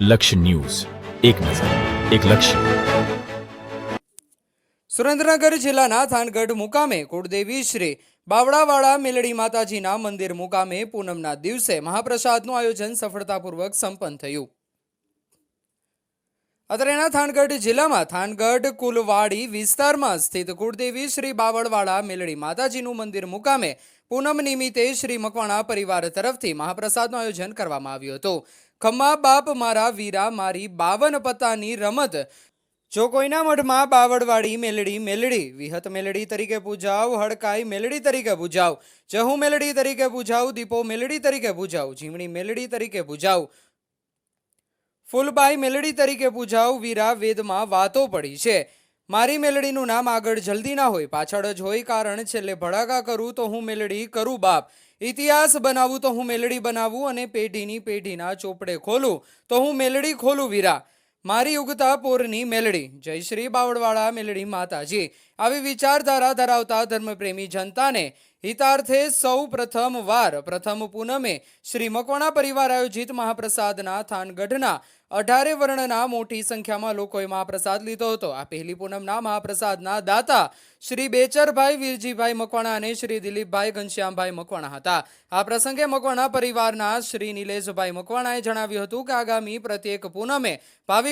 લક્ષ્ય ન્યૂઝ. એક નજર, એક લક્ષ્ય. સુરેન્દ્રનગર જિલ્લાના થાનગઢ મુકામે કુળદેવી શ્રી બાવળાવાળા મેલડી માતાજીના મંદિર મુકામે પૂનમના દિવસે મહાપ્રસાદનું આયોજન સફળતાપૂર્વક સંપન્ન થયું. અત્રેના થાનગઢ જિલ્લામાં થાનગઢ, કુલવાડી વિસ્તારમાં સ્થિત કુળદેવી શ્રી બાવળવાળા મેલડી માતાજીનું મંદિર મુકામે પૂનમ નિમિત્તે શ્રી મકવાણા પરિવાર તરફથી મહાપ્રસાદનું આયોજન કરવામાં આવ્યું હતું. ખમ્મા બાપ મારા વીરા મારી બાવન પત્તાની રમત. જો કોઈના મઢમાં બાવળવાડી મેલડી મેલડી, વિહત મેલડી તરીકે પૂજાવ, હડકાઈ મેલડી તરીકે પૂજાવ ચહુ મેલડી તરીકે પૂજાવ, દીપો મેલડી તરીકે પૂજાવ જીમણી મેલડી તરીકે પૂજાવ ફૂલબાઈ મેલડી તરીકે પૂજાઓ વીરા વેદમાં વાતો પડી છે. મારી મેલડીનું નામ આગળ જલ્દી ના હોય, પાછળ જ હોય કારણ છેલ્લે ભડાકા કરું તો હું મેલડી કરું બાપ. ઇતિહાસ બનાવું તો હું મેલડી બનાવું અને પેઢીની પેઢીના ચોપડે ખોલું તો હું મેલડી ખોલું વીરા. મારી ઉગતા પોરની મેલડી. જય શ્રી બાવળવાળા મેલડી માતાજી. આવી વિચારધારા ધરાવતા ધર્મપ્રેમી જનતાને હિતાર્થે સૌ પ્રથમ વાર, પ્રથમ પૂનમે શ્રી મકવાણા પરિવાર આયોજિત મહાપ્રસાદના થાનગઢના અઢારે વર્ણના મોટી સંખ્યામાં લોકોએ મહાપ્રસાદ લીધો હતો. આ પહેલી પૂનમના મહાપ્રસાદના દાતા શ્રી બેચરભાઈ વીરજીભાઈ મકવાણા અને શ્રી દિલીપભાઈ ઘનશ્યામભાઈ મકવાણા હતા. આ પ્રસંગે મકવાણા પરિવારના શ્રી નિલેશભાઈ મકવાણાએ જણાવ્યું હતું કે આગામી પ્રત્યેક પૂનમે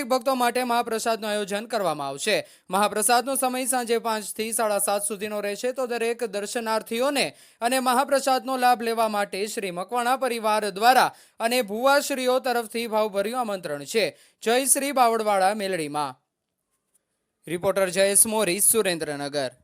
ભાવિક ભક્તો માટે મહાપ્રસાદનું આયોજન કરવામાં આવશે. મહાપ્રસાદનો સમય સાંજે પાંચથી સાડા સાત સુધીનો રહેશે તો દરેક દર્શનાર્થીઓને અને મહાપ્રસાદનો લાભ લેવા માટે શ્રી મકવાણા પરિવાર દ્વારા અને ભુવાશ્રીઓ તરફથી ભાવભર્યું આમંત્રણ છે. જય શ્રી બાવળવાળા મેલડીમાં. રિપોર્ટર જયેશ મોરી, સુરેન્દ્રનગર.